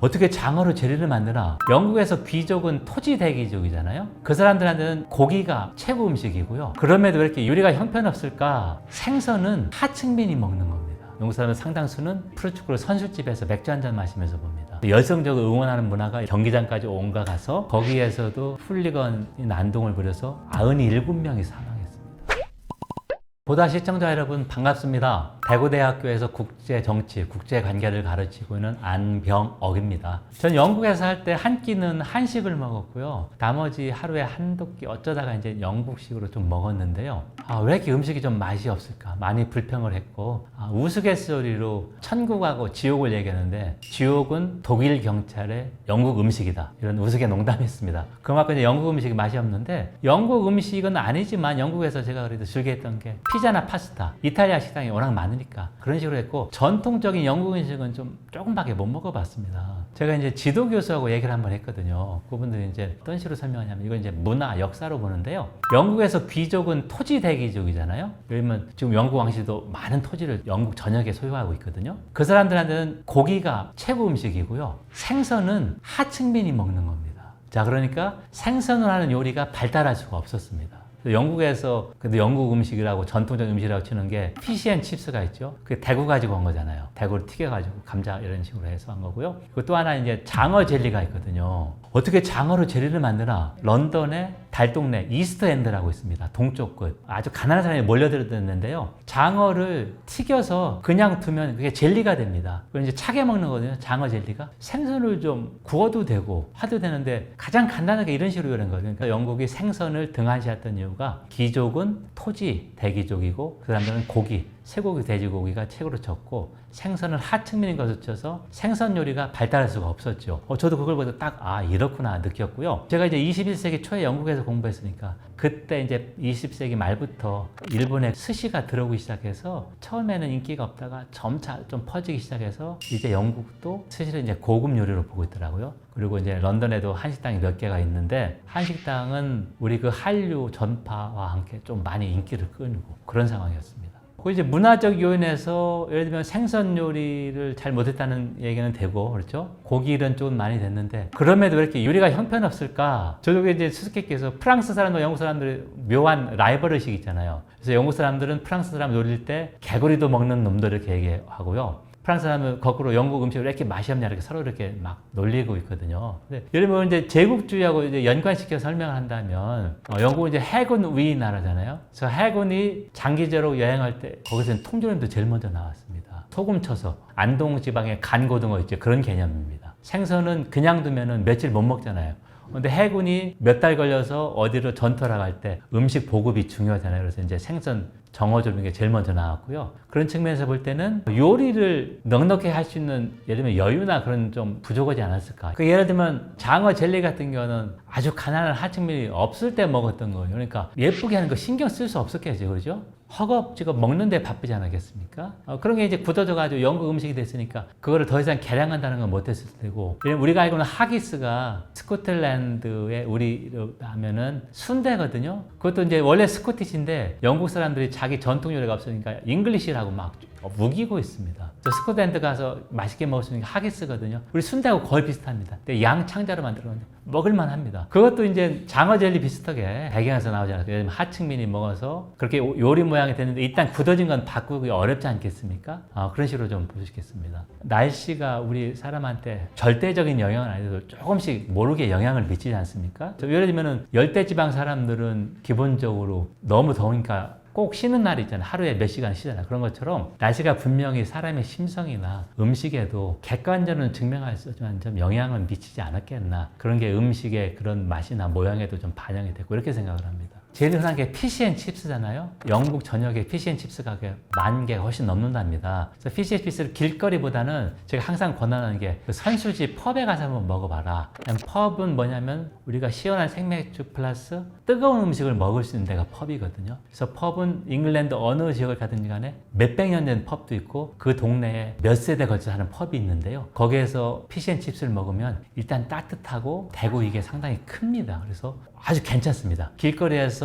어떻게 장어로 재료를 만드나? 영국에서 귀족은 토지 대귀족이잖아요. 그 사람들한테는 고기가 최고 음식이고요. 그럼에도 왜 이렇게 요리가 형편없을까? 생선은 하층민이 먹는 겁니다. 사람들 상당수는 프로축구를 선술집에서 맥주 한 잔 마시면서 봅니다. 열성적으로 응원하는 문화가 경기장까지 온가 가서 거기에서도 훌리건 난동을 부려서 97명이 사망했습니다. 보다 시청자 여러분 반갑습니다. 대구대학교에서 국제정치, 국제관계를 가르치고 있는 안병억입니다. 전 영국에서 할 때 한 끼는 한식을 먹었고요. 나머지 하루에 한두 끼 어쩌다가 이제 영국식으로 좀 먹었는데요. 아, 왜 이렇게 음식이 좀 맛이 없을까? 많이 불평을 했고 아, 우스갯소리로 천국하고 지옥을 얘기하는데 지옥은 독일 경찰의 영국 음식이다. 이런 우스개 농담했습니다. 그만큼 이제 영국 음식이 맛이 없는데 영국 음식은 아니지만 영국에서 제가 그래도 즐겨 했던 게 피자나 파스타, 이탈리아 식당이 워낙 많 으니까 그런 식으로 했고 전통적인 영국 음식은 좀 조금밖에 못 먹어봤습니다. 제가 이제 지도 교수하고 얘기를 한번 했거든요. 그분들이 이제 어떤 식으로 설명하냐면 이건 이제 문화, 역사로 보는데요. 영국에서 귀족은 토지 대귀족이잖아요. 왜냐면 지금 영국 왕실도 많은 토지를 영국 전역에 소유하고 있거든요. 그 사람들한테는 고기가 최고 음식이고요. 생선은 하층민이 먹는 겁니다. 자, 그러니까 생선을 하는 요리가 발달할 수가 없었습니다. 영국에서 근데 영국 음식이라고 전통적인 음식이라고 치는 게 피시앤 칩스가 있죠. 그 대구 가지고 온 거잖아요. 대구를 튀겨 가지고 감자 이런 식으로 해서 한 거고요. 그리고 또 하나 이제 장어 젤리가 있거든요. 어떻게 장어로 젤리를 만드나? 런던의 달동네 이스트 엔드라고 있습니다. 동쪽 끝. 아주 가난한 사람이 몰려들었는데요. 장어를 튀겨서 그냥 두면 그게 젤리가 됩니다. 그걸 이제 차게 먹는 거거든요. 장어 젤리가. 생선을 좀 구워도 되고 하도 되는데 가장 간단하게 이런 식으로 요리한 거예요. 그러니까 영국이 생선을 등한시했던 이유가 귀족은 토지 대귀족이고 그 사람들은 고기, 쇠고기, 돼지고기가 최고로 쳤고 생선을 하층민인 것을 쳐서 생선 요리가 발달할 수가 없었죠. 어, 저도 그걸 보고 딱, 아, 이렇구나 느꼈고요. 제가 이제 21세기 초에 영국에서 공부했으니까 그때 이제 20세기 말부터 일본에 스시가 들어오기 시작해서 처음에는 인기가 없다가 점차 좀 퍼지기 시작해서 이제 영국도 스시를 이제 고급 요리로 보고 있더라고요. 그리고 이제 런던에도 한식당이 몇 개가 있는데 한식당은 우리 그 한류 전파와 함께 좀 많이 인기를 끌고 그런 상황이었습니다. 그 이제 문화적 요인에서 예를 들면 생선 요리를 잘 못했다는 얘기는 되고 그렇죠? 고기 이런 쪽은 많이 됐는데 그럼에도 왜 이렇게 요리가 형편없을까? 저쪽에 이제 수수께끼에서 프랑스 사람과 영국 사람들의 묘한 라이벌 의식 있잖아요. 그래서 영국 사람들은 프랑스 사람 노릴 때 개구리도 먹는 놈들 이렇게 얘기하고요 프랑스 사람은 거꾸로 영국 음식을 왜 이렇게 맛이 없냐 이렇게 서로 이렇게 막 놀리고 있거든요. 근데 예를 들면 이제 제국주의하고 이제 연관시켜 설명을 한다면 어, 영국은 이제 해군 위 나라잖아요. 그래서 해군이 장기적으로 여행할 때 거기서는 통조림도 제일 먼저 나왔습니다. 소금 쳐서 안동 지방의 간고등어 있죠. 그런 개념입니다. 생선은 그냥 두면은 며칠 못 먹잖아요. 근데 해군이 몇 달 걸려서 어디로 전투를 갈때 음식 보급이 중요하잖아요. 그래서 이제 생선 정어조림이 게 제일 먼저 나왔고요. 그런 측면에서 볼 때는 요리를 넉넉히 할 수 있는 예를 들면 여유나 그런 좀 부족하지 않았을까. 그 예를 들면 장어 젤리 같은 경우는 아주 가난한 하층민이 없을 때 먹었던 거예요. 그러니까 예쁘게 하는 거 신경 쓸 수 없었겠죠. 그죠? 허겁지겁 먹는데 바쁘지 않았겠습니까? 어, 그런 게 이제 굳어져가지고 영국 음식이 됐으니까 그거를 더 이상 개량한다는 건 못했을 테고 우리가 알고 있는 하기스가 스코틀랜드의 우리로 하면은 순대거든요. 그것도 이제 원래 스코티시인데 영국 사람들이 자기 전통 요리가 없으니까 잉글리시라고 막 우기고 있습니다. 저 스코틀랜드 가서 맛있게 먹을 수 있는 게 하기스거든요. 우리 순대하고 거의 비슷합니다. 양 창자로 만들었는데 먹을만 합니다. 그것도 이제 장어 젤리 비슷하게 배경에서 나오잖아요. 예를 들면 하층민이 먹어서 그렇게 요리 모양이 됐는데 일단 굳어진 건 바꾸기 어렵지 않겠습니까? 아, 그런 식으로 좀 보시겠습니다. 날씨가 우리 사람한테 절대적인 영향은 아니어도 조금씩 모르게 영향을 미치지 않습니까? 저 예를 들면은 열대지방 사람들은 기본적으로 너무 더우니까 꼭 쉬는 날이 있잖아요. 하루에 몇 시간 쉬잖아요. 그런 것처럼 날씨가 분명히 사람의 심성이나 음식에도 객관적으로 증명할 수 없지만 좀 영향을 미치지 않았겠나. 그런 게 음식의 그런 맛이나 모양에도 좀 반영이 되고 이렇게 생각을 합니다. 제일 흔한 게 피시앤 칩스잖아요. 영국 전역에 피시앤 칩스 가게 만 개가 훨씬 넘는답니다. 그래서 피시앤 칩스를 길거리보다는 제가 항상 권하는 게 그 선술집 펍에 가서 한번 먹어봐라. 펍은 뭐냐면 우리가 시원한 생맥주 플러스 뜨거운 음식을 먹을 수 있는 데가 펍이거든요. 그래서 펍은 잉글랜드 어느 지역을 가든지 간에 몇백 년 된 펍도 있고 그 동네에 몇 세대 걸쳐 하는 펍이 있는데요. 거기에서 피시앤 칩스를 먹으면 일단 따뜻하고 대고 이게 상당히 큽니다. 그래서 아주 괜찮습니다. 길거리에서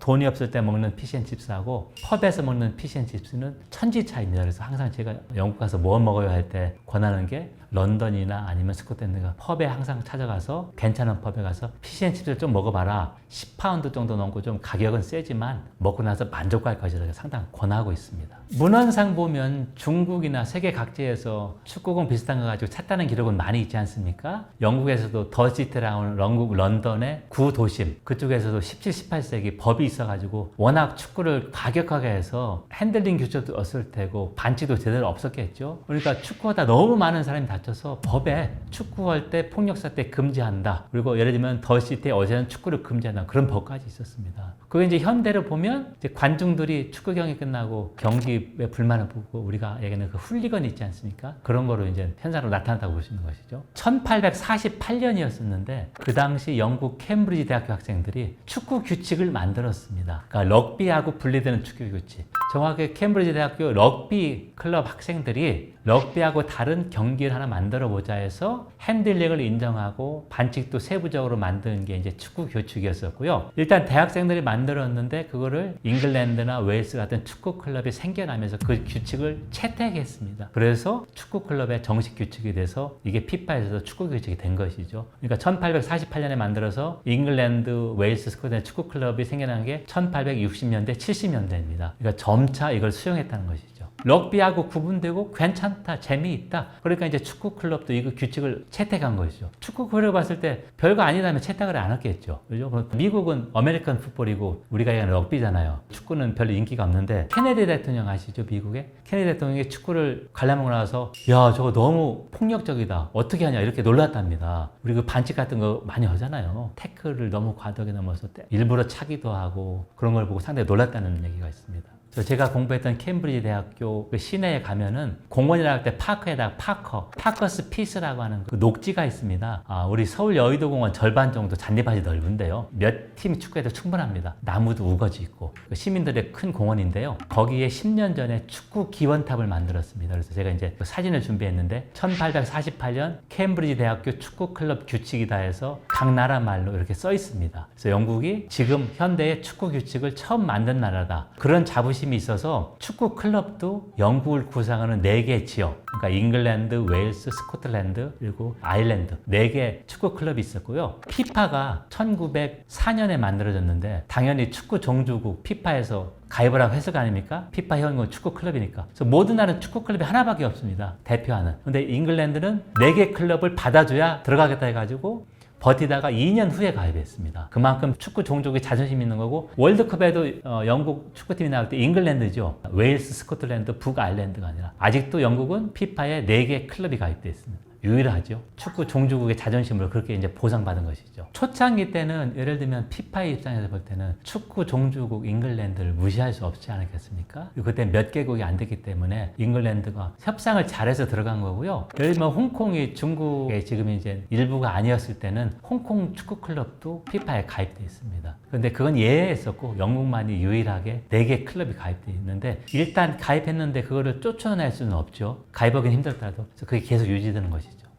돈이 없을 때 먹는 피시앤칩스하고 펍에서 먹는 피시앤칩스는 천지 차이입니다. 그래서 항상 제가 영국 가서 뭐 먹어야 할 때 권하는 게 런던이나 아니면 스코틀랜드가 펍에 항상 찾아가서 괜찮은 펍에 가서 피시앤칩스를 좀 먹어봐라. 10파운드 정도 넘고 좀 가격은 세지만 먹고 나서 만족할 것이라고 상당 권하고 있습니다. 문헌상 보면 중국이나 세계 각지에서 축구공 비슷한 거 가지고 찾다는 기록은 많이 있지 않습니까? 영국에서도 더시티라운 영국 런던의 구도심 그쪽에서도 17, 18세기 법이 있어가지고 워낙 축구를 과격하게 해서 핸들링 규칙도 없을 테고 반칙도 제대로 없었겠죠. 그러니까 축구하다 너무 많은 사람이 다 쳐서 법에 축구할 때 폭력사 때 금지한다. 그리고 예를 들면 더시티 어제는 축구를 금지한다. 그런 법까지 있었습니다. 그게 이제 현대로 보면 이제 관중들이 축구 경기 끝나고 경기에 불만을 보고 우리가 얘기하는 그 훌리건 있지 않습니까? 그런 거로 이제 현상으로 나타났다고 있는 것이죠. 1848년이었었는데 그 당시 영국 캠브리지 대학교 학생들이 축구 규칙을 만들었습니다. 그러니까 럭비하고 분리되는 축구 규칙. 정확하게 캠브리지 대학교 럭비 클럽 학생들이 럭비하고 다른 경기를 하나 만들어 보자 해서 핸들링을 인정하고 반칙도 세부적으로 만드는 게 이제 축구 규칙이었었고요. 일단 대학생들이 만들었는데 그거를 잉글랜드나 웨일스 같은 축구 클럽이 생겨나면서 그 규칙을 채택했습니다. 그래서 축구 클럽의 정식 규칙이 돼서 이게 피파에서도 축구 규칙이 된 것이죠. 그러니까 1848년에 만들어서 잉글랜드, 웨일스, 스코틀랜드 축구 클럽이 생겨난 게 1860년대, 70년대입니다. 그러니까 점차 이걸 수용했다는 것이죠. 럭비하고 구분되고 괜찮다, 재미있다. 그러니까 이제 축구 클럽도 이거 규칙을 채택한 것이죠. 축구 클럽 봤을 때 별거 아니다면 채택을 안 했겠죠. 그죠? 미국은 아메리칸 풋볼이고 우리가 얘기하는 럭비잖아요. 축구는 별로 인기가 없는데 케네디 대통령 아시죠? 미국에? 케네디 대통령이 축구를 관람하고 나서 야, 저거 너무 폭력적이다. 어떻게 하냐 이렇게 놀랐답니다. 우리 그 반칙 같은 거 많이 하잖아요. 태클을 너무 과도하게 넘어서 때 일부러 차기도 하고 그런 걸 보고 상당히 놀랐다는 얘기가 있습니다. 저 제가 공부했던 캠브리지 대학교 그 시내에 가면은 공원이라 할 때 파크에다가 파커, 파커스 피스라고 하는 그 녹지가 있습니다. 아, 우리 서울 여의도 공원 절반 정도 잔디밭이 넓은데요. 몇 팀이 축구해도 충분합니다. 나무도 우거지 있고 그 시민들의 큰 공원인데요. 거기에 10년 전에 축구 기원탑을 만들었습니다. 그래서 제가 이제 그 사진을 준비했는데 1848년 캠브리지 대학교 축구 클럽 규칙이다 해서 각 나라 말로 이렇게 써 있습니다. 그래서 영국이 지금 현대의 축구 규칙을 처음 만든 나라다. 그런 자부심 이 있어서 축구 클럽도 영국을 구성하는 네개 지역, 그러니까 잉글랜드, 웨일스, 스코틀랜드 그리고 아일랜드 네개 축구 클럽이 있었고요. 피파가 1904년에 만들어졌는데 당연히 축구 종주국 피파에서 가입을 하고 했을 거 아닙니까? 피파 회원권 축구 클럽이니까. 그래서 모든 나라는 축구 클럽이 하나밖에 없습니다. 대표하는. 근데 잉글랜드는 네개 클럽을 받아줘야 들어가겠다 해가지고 버티다가 2년 후에 가입했습니다. 그만큼 축구 종족이 자존심 있는 거고 월드컵에도 어, 영국 축구팀이 나올 때 잉글랜드죠. 웨일스, 스코틀랜드, 북아일랜드가 아니라 아직도 영국은 피파에 4개 클럽이 가입되어 있습니다. 유일하죠. 축구 종주국의 자존심을 그렇게 이제 보상받은 것이죠. 초창기 때는 예를 들면 피파의 입장에서 볼 때는 축구 종주국 잉글랜드를 무시할 수 없지 않았겠습니까? 그때 몇 개국이 안 됐기 때문에 잉글랜드가 협상을 잘해서 들어간 거고요. 예를 들면 홍콩이 중국의 지금 이제 일부가 아니었을 때는 홍콩 축구 클럽도 피파에 가입돼 있습니다. 그런데 그건 예외였었고 영국만이 유일하게 4개 클럽이 가입돼 있는데 일단 가입했는데 그거를 쫓아낼 수는 없죠. 가입하기는 힘들더라도 그래서 그게 계속 유지되는 것이죠.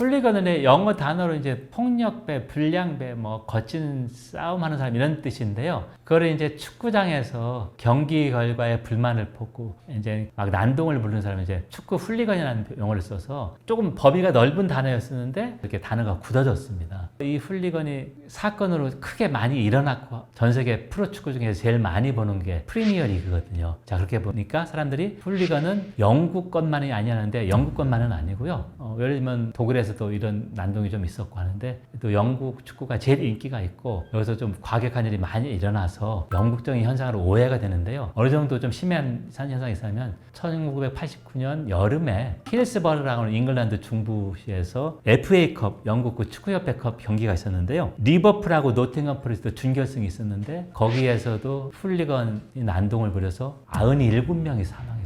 훌리건은 영어 단어로 이제 폭력배, 불량배, 뭐 거친 싸움하는 사람 이런 뜻인데요. 그거를 이제 축구장에서 경기 결과에 불만을 품고 이제 막 난동을 부르는 사람이 이제 축구 훌리건이라는 용어를 써서 조금 범위가 넓은 단어였었는데 이렇게 단어가 굳어졌습니다. 이 훌리건이 사건으로 크게 많이 일어났고 전 세계 프로축구 중에서 제일 많이 보는 게 프리미어 리그거든요. 자 그렇게 보니까 사람들이 훌리건은 영국 것만이 아니었는데 영국 것만은 아니고요. 어, 예를 들면 독일에서 도 이런 난동이 좀 있었고 하는데 또 영국 축구가 제일 인기가 있고 여기서 좀 과격한 일이 많이 일어나서 영국적인 현상으로 오해가 되는데요. 어느 정도 좀 심한 현상이 있으면 1989년 여름에 힐스버그라고 하는 잉글랜드 중부시에서 FA컵 영국 그 축구협회컵 경기가 있었는데요. 리버풀하고 노팅엄 포레스트 준결승이 있었는데 거기에서도 훌리건이 난동을 부려서 97명이 사망했습니다.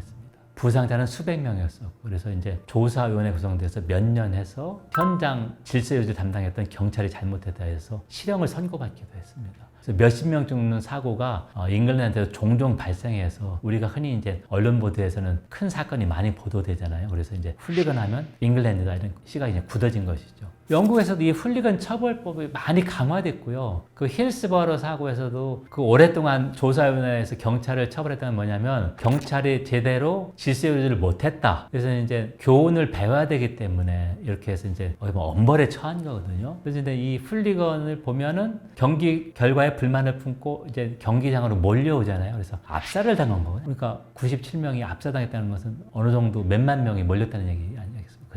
부상자는 수백 명이었었고 그래서 이제 조사위원회 구성돼서 몇 년 해서 현장 질서 유지 담당했던 경찰이 잘못했다 해서 실형을 선고받기도 했습니다. 그래서 몇십 명 죽는 사고가 어, 잉글랜드에서 종종 발생해서 우리가 흔히 이제 언론 보도에서는 큰 사건이 많이 보도되잖아요. 그래서 이제 훌리건 하면 잉글랜드다 이런 시각이 이제 굳어진 것이죠. 영국에서도 이 훌리건 처벌법이 많이 강화됐고요. 그 힐스버러 사고에서도 그 오랫동안 조사위원회에서 경찰을 처벌했던 건 뭐냐면 경찰이 제대로 질서 유지를 못했다. 그래서 이제 교훈을 배워야 되기 때문에 이렇게 해서 이제 거의 뭐 엄벌에 처한 거거든요. 그래서 이제 이 훌리건을 보면은 경기 결과에 불만을 품고 이제 경기장으로 몰려오잖아요. 그래서 압사를 당한 거예요. 그러니까 97명이 압사당했다는 것은 어느 정도 몇만 명이 몰렸다는 얘기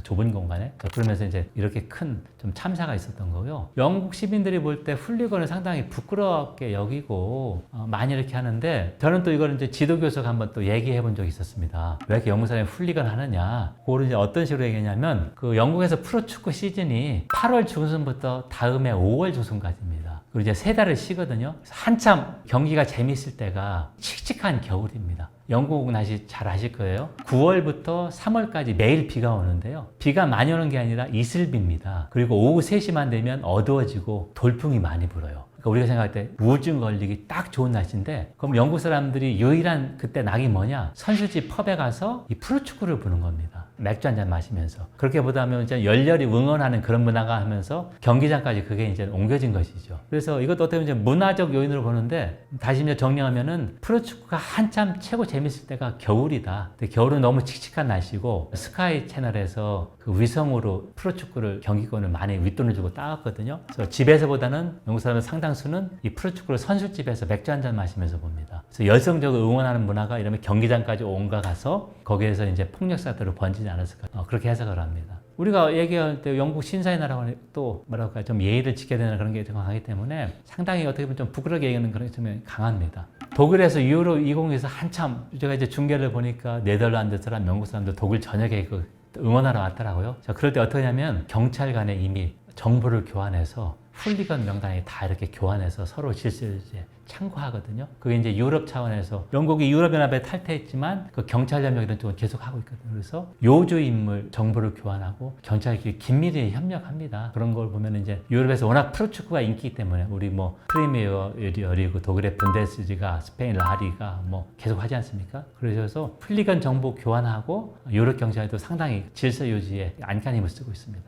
좁은 공간에 그러면서 이제 이렇게 큰 좀 참사가 있었던 거고요. 영국 시민들이 볼 때 훌리건을 상당히 부끄럽게 여기고 어, 많이 이렇게 하는데 저는 또 이걸 이제 지도 교수가 한번 또 얘기해 본 적이 있었습니다. 왜 이렇게 영국 사람이 훌리건 하느냐? 그거를 이제 어떤 식으로 얘기했냐면 그 영국에서 프로축구 시즌이 8월 중순부터 다음해 5월 중순까지입니다. 그리고 이제 세 달을 쉬거든요. 한참 경기가 재밌을 때가 칙칙한 겨울입니다. 영국 날씨 잘 아실 거예요. 9월부터 3월까지 매일 비가 오는데요. 비가 많이 오는 게 아니라 이슬비입니다. 그리고 오후 3시만 되면 어두워지고 돌풍이 많이 불어요. 그러니까 우리가 생각할 때 우울증 걸리기 딱 좋은 날씨인데 그럼 영국 사람들이 유일한 그때 낙이 뭐냐? 선수집 펍에 가서 이 프로축구를 보는 겁니다. 맥주 한 잔 마시면서 그렇게 보다 보면 이제 열렬히 응원하는 그런 문화가 하면서 경기장까지 그게 이제 옮겨진 것이죠. 그래서 이것도 어떻게 보면 이제 문화적 요인으로 보는데 다시 이제 정리하면은 프로축구가 한참 최고 재밌을 때가 겨울이다. 근데 겨울은 너무 칙칙한 날씨고 스카이 채널에서 그 위성으로 프로축구를 경기권을 많이 윗돈을 주고 따왔거든요. 그래서 집에서보다는 영국 사람의 상당수는 이 프로축구를 선술집에서 맥주 한 잔 마시면서 봅니다. 그래서 열성적으로 응원하는 문화가 이러면 경기장까지 온가 가서 거기에서 이제 폭력 사태로 번지지 않았을까 어, 그렇게 해석을 합니다. 우리가 얘기할 때 영국 신사의 나라고 또 뭐랄까 좀 예의를 지켜야 되는 그런 게 강하기 때문에 상당히 어떻게 보면 좀 부끄럽게 얘기하는 그런 점이 강합니다. 독일에서 유로 20에서 한참 제가 이제 중계를 보니까 네덜란드 사람, 영국 사람들 독일 전역에 그 응원하러 왔더라고요. 자, 그럴 때 어떻게 하냐면 경찰 간에 이미 정보를 교환해서 훌리건 명단이 다 이렇게 교환해서 서로 질서를 이제 참고하거든요. 그게 이제 유럽 차원에서 영국이 유럽연합에 탈퇴했지만 그 경찰 협력 이런 쪽은 계속 하고 있거든요. 그래서 요주 인물 정보를 교환하고 경찰끼리 긴밀히 협력합니다. 그런 걸 보면 이제 유럽에서 워낙 프로축구가 인기이기 때문에 우리 뭐 프리미어 리그 독일의 분데스리가 스페인 라리가 뭐 계속 하지 않습니까? 그래서 훌리건 정보 교환하고 유럽 경찰도 상당히 질서 유지에 안간힘을 쓰고 있습니다.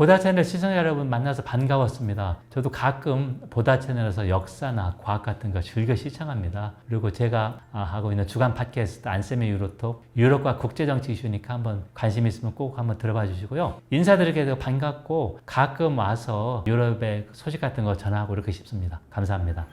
보다 채널 시청자 여러분 만나서 반가웠습니다. 저도 가끔 보다 채널에서 역사나 과학 같은 거 즐겨 시청합니다. 그리고 제가 아, 하고 있는 주간 팟캐스트 안쌤의 유로톡 유럽과 국제정치 이슈니까 한번 관심 있으면 꼭 한번 들어봐 주시고요. 인사드리게 되고 반갑고 가끔 와서 유럽의 소식 같은 거 전하고 이렇게 싶습니다. 감사합니다.